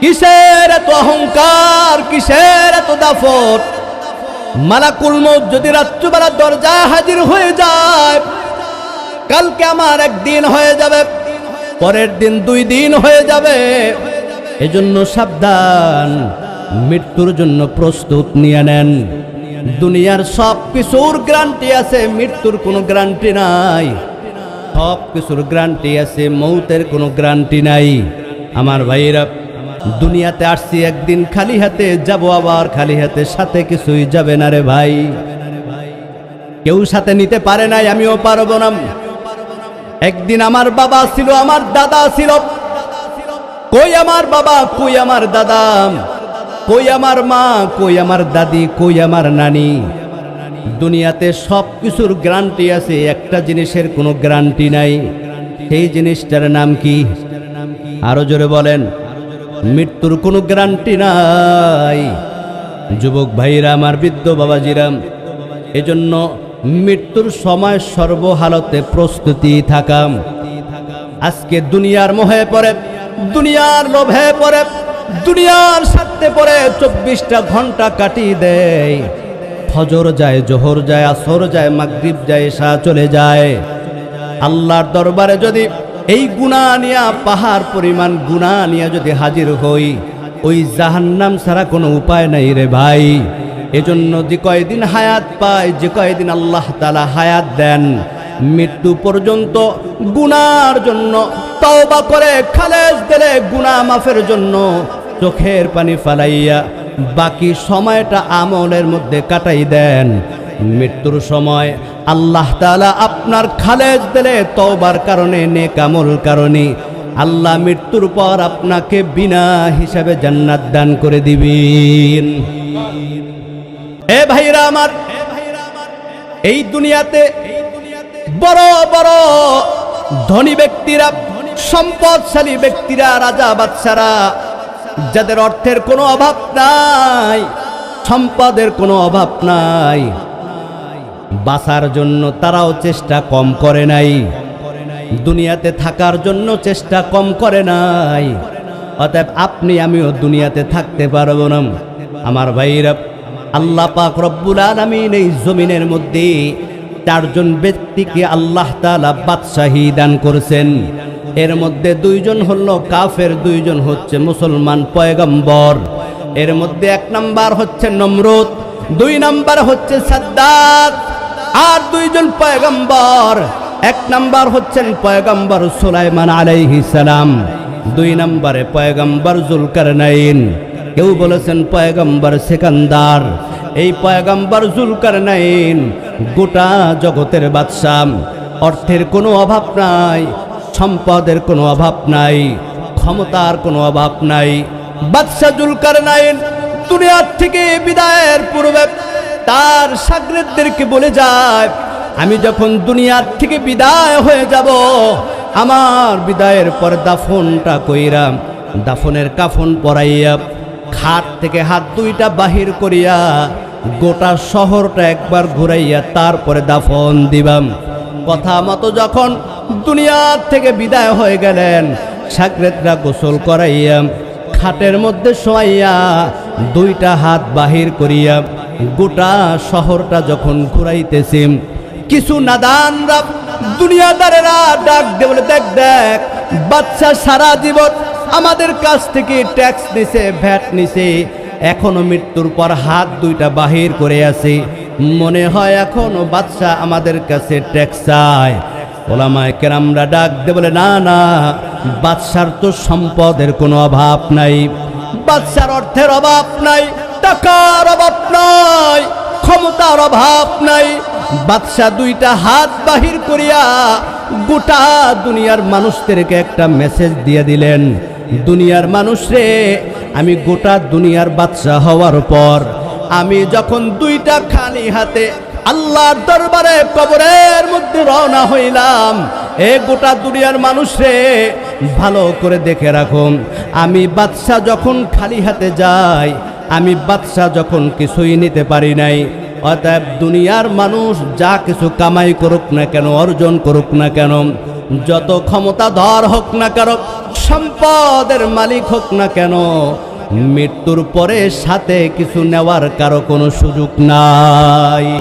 কিসের এত অহংকার, কিসের এত দাফট মালাকুল মৌত যদি রাত্রিবেলা দরজা হাজির হয়ে যায়, কালকে আমার একদিন হয়ে যাবে, পরের দিন দুই দিন হয়ে যাবে। এজন্য সাবধান, মৃত্যুর জন্য প্রস্তুত নিয়ে নেন। দুনিয়ার সব কিছুর গ্রান্টি আছে, মৃত্যুর কোনো গ্যারান্টি নাই। সব কিছুর গ্যারান্টি আছে মৌতের কোনো গ্রান্টি নাই। আমার ভাইরা দুনিয়াতে আসছি একদিন খালি হাতে, যাব আবার খালি হাতে, সাথে কিছুই যাবে না রে ভাই। কেউ সাথে নিতে পারে নাই, আমিও পারব না। একদিন আমার বাবা ছিল, আমার দাদা ছিল। কই আমার বাবা, কই আমার দাদা? কই আমার মা, কই আমার দাদি, কই আমার নানি? দুনিয়াতে সব কিছুর গ্যারান্টি আছে, একটা জিনিসের কোনো গ্যারান্টি নাই। সেই জিনিসটার নাম কি? আরও জোরে বলেন। মৃত্যুর কোনো গ্যারান্টি নাই। যুবক ভাইরা, আমার বৃদ্ধ বাবাজিরাম এজন্য মৃত্যুর সময় সর্বহালতে প্রস্তুতি থাকাম আজকে দুনিয়ার মোহে পড়ে, দুনিয়ার লোভে পড়ে, দুনিয়ার স্বার্থে পড়ে চব্বিশটা ঘণ্টা কাটিয়ে দেয়। ফজর যায়, জোহর যায়, আসর যায়, মাগরিব যায় এসা চলে যায়। আল্লাহর দরবারে যদি এই গুণা নিয়া, পাহাড় পরিমাণ গুণা নিয়া যদি হাজির হই, ওই জাহান্নাম ছাড়া কোনো উপায় নাই রে ভাই। এজন্য যে কয়দিন হায়াত পায়, যে কয়দিন আল্লাহ তালা হায়াত দেন, মৃত্যু পর্যন্ত গুনার জন্য তওবা করে, খালেজ দিলে গুনাহ মাফের জন্য চোখের পানি ফালাইয়া বাকি সময়টা আমলের মধ্যে কাটাই দেন। মৃত্যুর সময় আল্লাহ তাআলা আপনার খালেজ দিলে তওবার কারণে নেকামল কারণে আল্লাহ মৃত্যুর পর আপনাকে বিনা হিসাবে জান্নাত দান করে দিবেন। এ ভাইরা আমার, এই দুনিয়াতে বড় বড় ধনী ব্যক্তিরা, সম্পদশালী ব্যক্তিরা, রাজা বাদশারা, যাদের অর্থের কোনো অভাব নাই, সম্পদের কোনো অভাব নাই বাঁচার জন্য তারাও চেষ্টা কম করে নাই। দুনিয়াতে থাকার জন্য চেষ্টা কম করে নাই। অতএব আপনি, আমিও দুনিয়াতে থাকতে পারব না। আমার ভাইরা, আল্লাহ পাক রব্বুল আলামিন এই জমিনের মধ্যে চারজন ব্যক্তিকে আল্লাহ তালা বাদশাহী দান করেছেন। এর মধ্যে দুইজন হলো কাফের, দুইজন হচ্ছে মুসলমান পয়গম্বর। এর মধ্যে এক নাম্বার হচ্ছে নমরুদ, দুই নাম্বার হচ্ছে সাদ্দাত আর দুইজন পয়গম্বর। এক নাম্বার হচ্ছেন পয়গম্বর সুলাইমান আলাইহিস সালাম। দুই নম্বরে পয়গম্বর জুলকারনাইন। কেউ বলেছেন পয়গম্বর সেকান্দার। এই পয়গম্বর জুলকারনাইন গোটা জগতের বাদশাহ। অর্থের কোনো অভাব নাই, সম্পদের কোনো অভাব নাই, ক্ষমতার কোনো অভাব নাই। বাদশাহ জুলকারনাইন দুনিয়ার থেকে বিদায়ের পূর্বে তার সাগরেদদেরকে বলে যায়, আমি যখন দুনিয়ার থেকে বিদায় হয়ে যাব, আমার বিদায়ের পর দাফনটা কইরাম দাফনের কাফন পরাইয়া, খাট থেকে হাত দুইটা বাহির করিয়া, গোটা শহরটা একবার ঘুরাইয়া তারপরে দাফন দিবাম। কথা মতো যখন দুনিয়ার থেকে বিদায় হয়ে গেলেন সাগরেতরা গোসল করাইয়া, খাটের মধ্যে শোয়াইয়া, দুইটা হাত বাহির করিয়া গোটা শহরটা যখন ঘুরাইতেছে কিছু নাদানরা দুনিয়াদারেরা ডাক দে বলে, দেখ দেখ বাচ্চা সারা জীবন আমাদের কাছ থেকে ট্যাক্স নিছে, ভ্যাট নিছে, এখনও মৃত্যুর পর হাত দুইটা বাহির করে আছে। মনে হয় এখনও বাচ্চা আমাদের কাছে ট্যাক্স চায়। ওলামায় কেরামরা ডাক দে বলে, না না, বাদশার তো সম্পদের কোনো অভাব নাই, বাদশার অর্থের অভাব নাই, টাকার অভাব ক্ষমতার অভাব নাই। বাদশাহ দুইটা হাত বাহির করিয়া গোটা দুনিয়ার মানুষদেরকে একটা মেসেজ দিয়ে দিলেন, দুনিয়ার মানুষরে আমি গোটা দুনিয়ার বাদশাহ হওয়ার পর আমি যখন দুইটা খালি হাতে আল্লাহর দরবারে কবরের মধ্যে রওনা হইলাম, এ গোটা দুনিয়ার মানুষরে ভালো করে দেখে রাখুন, আমি বাদশাহ যখন খালি হাতে যাই, আমি বাদশাহ যখন কিছুই নিতে পারি নাই অতএব দুনিয়ার মানুষ যা কিছু কামাই করুক না কেন, অর্জন করুক না কেন, যত ক্ষমতাধর হোক না কারও সম্পদের মালিক হোক না কেন, মৃত্যুর পরে সাথে কিছু নেওয়ার কারও কোনো সুযোগ নাই।